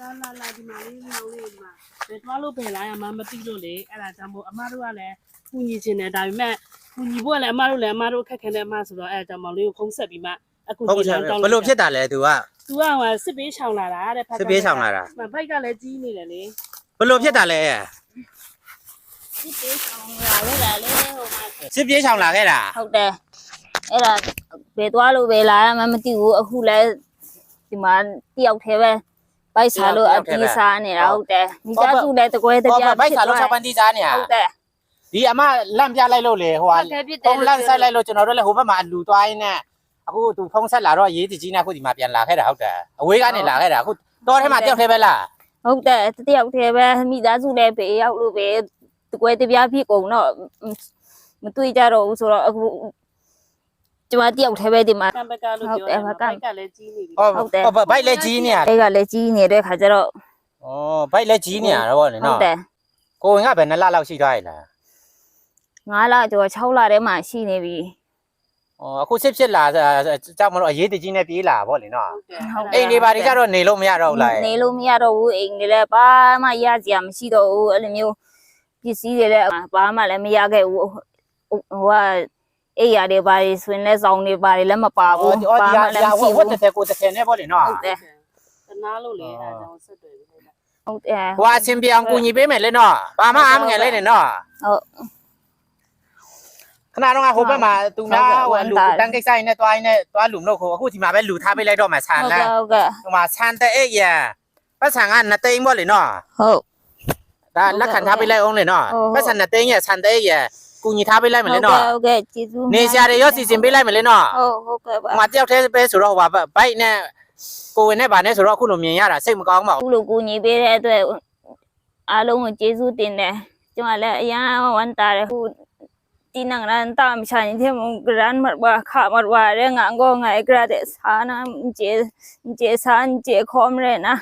လာလာဒီမှာလေးမောင်လေးဒီမှာဘယ်သွားလို့ဘယ်လာရမှမသိလို့လေအဲ့ဒါကြောင့်မို့အမတို့ကလည်းကူညီချင်တယ်ဒါပေမဲ့ကူညီဖို့ကလည်းအမတို့လည်းအမတို့ခက်ခဲတဲ့အမဆိုတော့အဲ့ဒါကြောင့်မောင်လေးကိုဖုံးဆက်ပြီးမှအခုဟုတ်ကဲ့ဘယ်လိုဖြစ်တာလဲ तू ကသူကဟိုစစ်ပေးချောင်လာတာတဲ့ဖက်ကစစ်ပေးချောင်လာတာဘိုက်ကလည်းကြီးနေတယ်လေဘယ်လိုဖြစ်တာလဲစစ်ပေးဆောင်လာလေလာလေဟိုမှာစစ်ပြေးချောင်လာခဲ့တာဟုတ်တယ်အဲ့ဒါဘယ်သွားလို့ပဲလာရမှမသိဘူးအခုလဲဒီမှာတယောက်တည်းပဲ ပိုက်စားလို့အတီးစားနေတာဟုတ်တယ်မိသားစုလည်းတကွဲတဟောပြားဘိုက်စားလို့6ပန်းတီးစားနေရဟုတ်တယ်ဒီအမလန့်ပြလိုက်လို့လေဟိုဟုဟာတ်တယ်ဖြစ်တယ်ဖုန်းလန့်ဆိုင်လိုက်လို့ကျွန်တော်တို့လည်းဟိုဘက်မှာအလူသွားရင်းနဲ့အခု तू ဖုန်းဆက်လာတော့ရေးတကြီးနဲ့အခုဒီမှာပြန်လာခဲ့တာဟုတ်တယ်အဝေးကနေလာခဲ့တာအခုတော့ထဲမှာတယောက်ထဲပဲလားဟုတ်တယ်တယောက်တည်းပဲမိသားစုလည်းဘေးရောက်လို့ပဲတကွဲတပြားဖြစ်ကုန်တော့မတွေ့ကြတော့ဘူးဆိုတော့အခု ကျမတယောက်တည်းပဲဒီမှာကံဘက်ကလို့ပြောဟုတ်တယ်တယ်ဘက်ကဘိုက်ကလည်းကြီးနေပြီဟောဟုတ်တယ်ဟောဘိုက်လည်းကြီးနေရအဲ့ကလည်းကြီးနေတဲ့ခါကျတော့ဩဘိုက်လည်းကြီးနေရတော့ဗောလေဟုတ်နော်တယ်ကိုဝင်ကဘယ်နှစ်လလောက်ရှိသွားရလား9လကျော်6လထဲမှာရှိနေပြီဩအခုစစ်ဖြစ်လာကြောက်မလို့အရေးတကြီးနဲ့ပြေးလာဗောလေနော်ဟုတ်တယ်ဟုတ်အိမ်တွေပါတွေကြတော့နေလို့မရတော့ဘူးလားနေလို့မရတော့ဘူးအိမ်တွေလည်းဘာမှရစရာမရှိတော့ဘူးအဲ့လိုမျိုးပစ္စည်းတွေလည်းဘာမှလည်းမရခဲ့ဘူးဟိုက အိယာတွေဘာတွေဆိုရင်လည်းစောင်းတွေဘာတွေလည်းမပါဘူးဩဘာဒီမှဟာလည်းဒီဟာမရှိဝတ်ဘူးတဲ့ကိုတစ်ထည်နဲ့ဗောလေနော်ဟုတ်တယ်တနာလို့လေအဲ့ဒါကြောင့်ဆက်တွေ့ပြီဟုတ်တယ်ဟုတ်တယ်ဟိုအချင်းပြအောင်ကူညီပေးမယ်လေနော်ဘာမှအားမငယ်လေးနဲ့နော်ဟုတ်ခဏတော့ဟိုဘက်မှာသူများဟုတ်ဟိုကဲ့လူဝမ်းသာတယ်တန်းကိစ္စရင်းနဲ့တွားရင်းနဲ့တွားလူမလို့ခုအခုဒီမှာပဲလူထားပေးလိုက်တော့မှဆန်ဟုတ်လကဲ့န်းဟုတ်ကဲ့ဟိုမှာဆန်တဲ့အိတ်ရပတ်ဆန်ကနှစ်သိန်းပေါ့လေနော်ဟုတ်ဒါလက်ခံထားပေးလိုက်အောင်လေနော်ဟုတ်ဟုတ်ပတ်ဆန်နှစ်သိန်းရဆန်တဲ့အိတ်ရ ကူညီထားပေးလိုက်မဟုလဲတ်နော်ကဲ့ဟုတ်ကဲ့ကျေးဇူးနေစရာတွေရောစီစဉ်ပေးလိုက်မလဲနော်ဟုတ်ဟုတ်ကဲ့ပါဟိုမှာတယောက်တည်းပဲဆိုတော့ဟိုမှာဘိုက်နဲ့ကိုဝင်နဲ့ဗာနဲ့ဆိုတော့အခုလိုမြင်ရတာစိတ်မကောင်းပါဘူးခုလိုကူညီပေးတဲ့အတွက်အားလုံးကိုကျေးဇူးတင်တယ်ကျွန်တော်လည်းအရင်ဝမ်းတာတယ်ခုဒီနံရန်တာမချိုင်တဲ့မဂရန်မတ်ဘာခါမတ်ဘာရဲငါငေါငါအကရတဲ့ဆာနာကျေကျေဆန်ကျေခေါမရနာ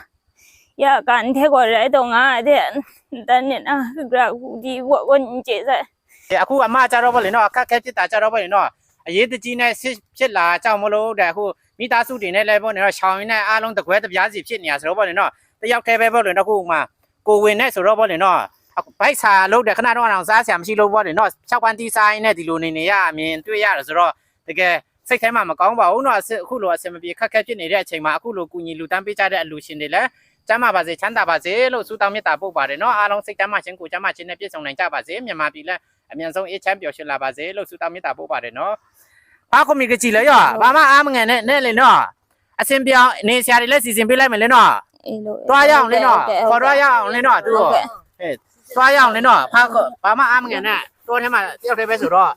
ရကန်တဲ့ကိုရဲတော့ငါတဲ့တန်းနေနာဂရကူဒီဝဝန်ကျေစ အခုအမကြတော့ဗောလေနော်အခက်ခဲဖြစ်တာကြတော့ဗောလေနော်အရေးတကြီးနဲ့စစ်ဖြစ်လာကြောက်မလို့တဲ့အခုမိသားစုတွေနဲ့လည်းဗောလေနော်ရှောင်းရင်းနဲ့အားလုံးတကွဲတပြားစီဖြစ်နေရဆိုတော့ဗောလေနော်တယောက်တည်းပဲဗောလေနော်ခုမှကိုဝင်နဲ့ဆိုတော့ဗောလေနော်အခုဘိုက်စာလို့တဲ့ခဏတော့အောင်စားဆရာမရှိလို့ဗောလေနော်၆ပန်းတီးစားရင်းနဲ့ဒီလိုနေနေရအမြင်တွေ့ရတယ်ဆိုတော့တကယ်စိတ်ထဲမှာမကောင်းပါဘူးနော်အခုလိုအဆင်မပြေခက်ခဲဖြစ်နေတဲ့အချိန်မှာအခုလိုကူညီလူတန်းပေးကြတဲ့အလူရှင်တွေလည်းကျမ်းပါပါစေချမ်းသာပါစေလို့ဆုတောင်းမေတ္တာပို့ပါတယ်နော်အားလုံးစိတ်တမ်းမှရှင်ကိုကျမ်းမှရှင်နဲ့ပြည့်စုံနိုင်ကြပါစေမြန်မာပြည်လည်း အမြန်ဆုံးအေးချမ်းပျော်ရွှင်လာပါစေလို့ဆုတောင်းမေတ္တာပို့ပါတယ်နော်။ဘာကွန်မြူကကြည့်လဲရောဘာမှအားမငန်နဲ့နဲ့လေနော်။အစင်ပြောင်းနေဆရာတွေလည်းစီစဉ်ပေးလိုက်မယ်လေနော်အေးလို့။သွားရအောင်လေနော်။ခေါ်တော့ရအောင်လေနော်သူတို့ဟုတ်ကဲ့။ဟဲ့သွားရအောင်လေနော်။ဘာဘာမှအားမငန်နဲ့တိုးထဲမှာတယောက်တည်းပဲဆိုတော့